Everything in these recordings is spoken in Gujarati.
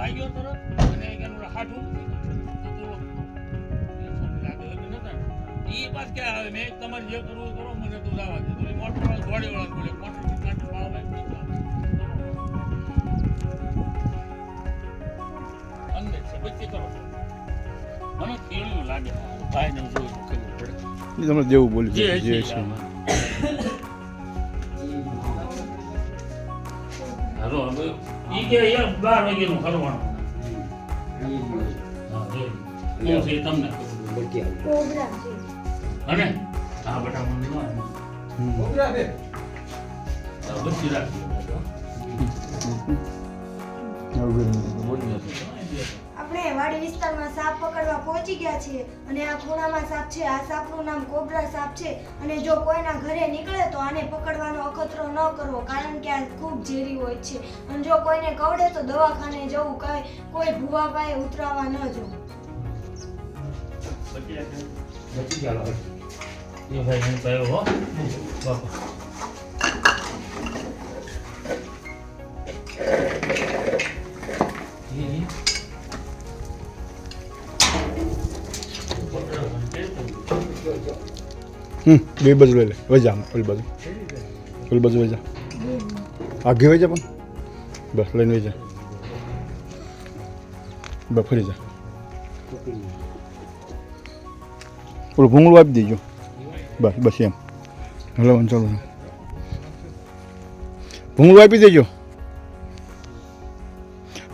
ભાગ્યો તરત અને એનું હાઠું એ પાછ ક્યાં આવે? મેં તમારે જે કરવું કરો મને તો જવા દે. તો મોટર વાળા દોડી વાળા બોલે મોટર જાવ. અંદર છે બચી કરો. મને કેળું લાગે. ભાઈ ને જોયું કરવું પડે તમને દેવું બોલ્યું જે છે ઈ કે યાર બાર વાગ્યાનું ફરવાનું હા, છે એ તમને. કોબરા છે અને આ બેટા મને ન આવે. હમ. આ આપણે વાડી વિસ્તારમાં સાપ પકડવા પહોંચી ગયા છીએ અને આ ખૂણામાં સાપ છે આ સાપનું નામ કોબરા સાપ છે અને જો કોઈના ઘરે નીકળે તો આને પકડવાનો અખતરો ન કરવો કારણ કે આ ખૂબ ઝેરી હોય છે. અને જો કોઈને કવડે તો દવાખાને જવું કઈ કોઈ ભૂવા પાસે ઉતરાવા ન જવું બચી રાખજો. એ ભાઈ હું કયો હો. બાપા. બે બાજુ લઈ લે, વજા, ઓલી બાજુ. ઓલી બાજુ વજા. આઘી વજા પણ? બસ, લઈને વજા. બસ, ફરી જા. ઓલું ભૂંગળું આપી દેજો. બસ બસ એમ. હલો ચાલો ભૂંગળું આપી દેજો.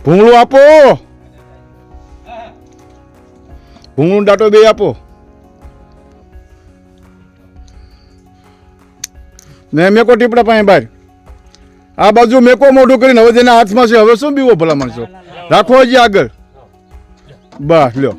ભૂંગળું આપો. ભૂંગળું ડાટો બે આપો. ને મેકો ટીપડા પાસે બહાર. આ બાજુ મેકો મોઢું કરીને હવે જેના હાથમાં છે, હવે શું બીવો ભલા માણસો? રાખો હજી આગળ. બસ, લ્યો.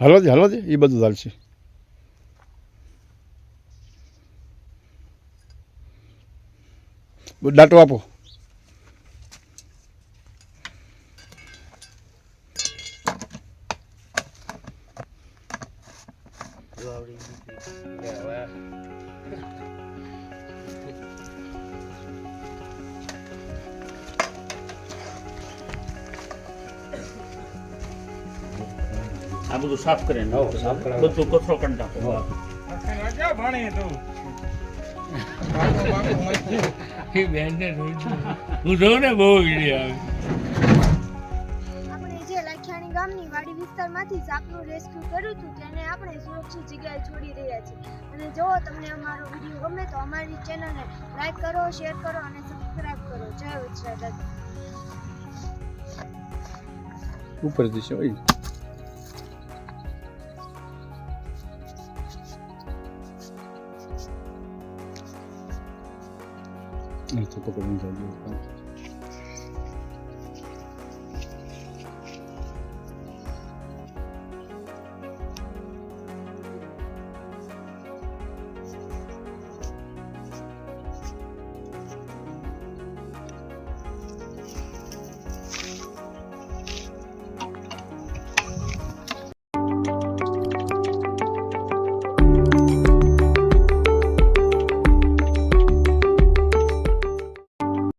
હાલો દે એ બધું ચાલશે. ડાટો આપો. આ બધું સાફ કરે બધું કચરો કરી નાખો. એ બેનને હું જોઉં ને બહુ વીડિયો આવે. આપણે જે લાખિયાણી ગામની વાડી વિસ્તારમાંથી સાપનું રેસ્ક્યુ કર્યું હતું તેને આપણે સુરક્ષિત જગ્યાએ છોડી રહ્યા છીએ. અને જો તમને અમારો વીડિયો ગમે તો અમારી ચેનલને લાઈક કરો શેર કરો અને સબસ્ક્રાઇબ કરો. જય વત્સરા ઉપર જશે ありがとうございます。